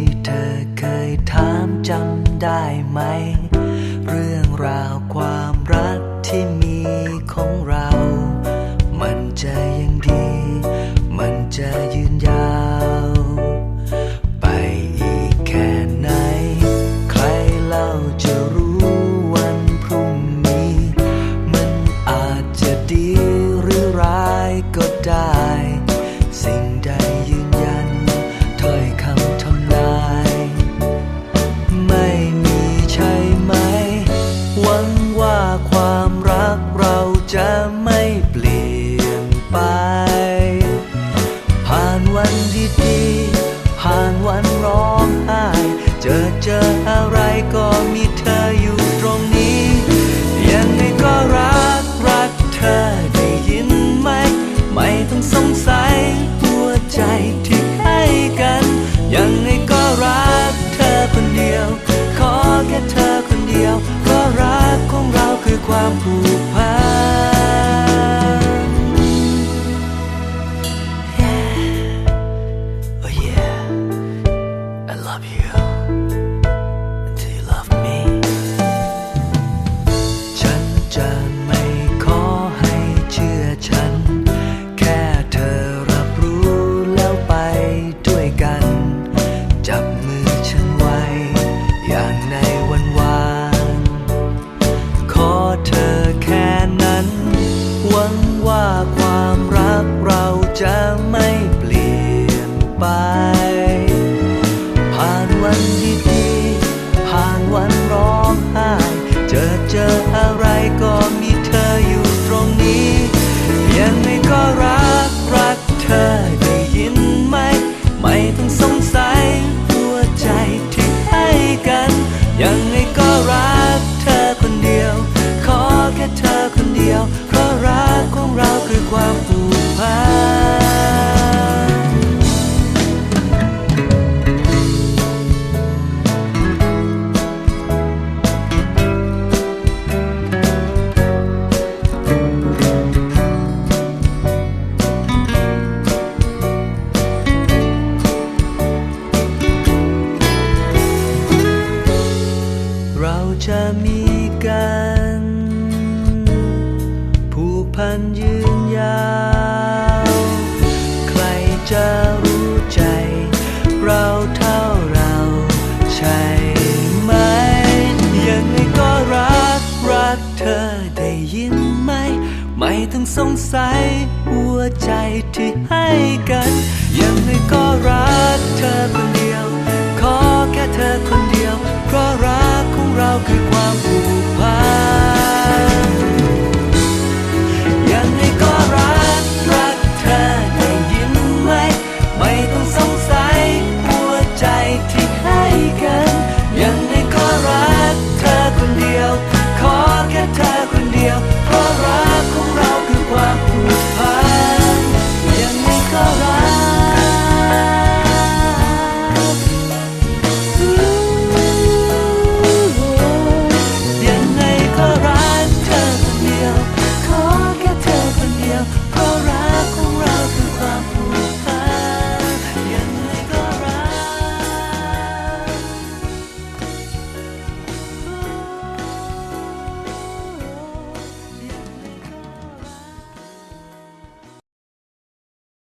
ที่เธอเคยถามจำได้ไหม เรื่องราวความรักที่มีของเรา มันจะยังดี มันจะยืนยาว ไปอีกแค่ไหน ใครเล่าจะรู้วันพรุ่งนี้ มันอาจจะดีหรือร้ายก็ได้ ย จะมีกันผูกพันยืนยาว ใครจะรู้ใจ เราเท่าเราใช่ไหม ยังไงก็รัก รักเธอได้ยินไหม ไม่ต้องสงสัย หัวใจที่ให้กัน ยังไงก็รักเธอคนเดียว ขอแค่เธอ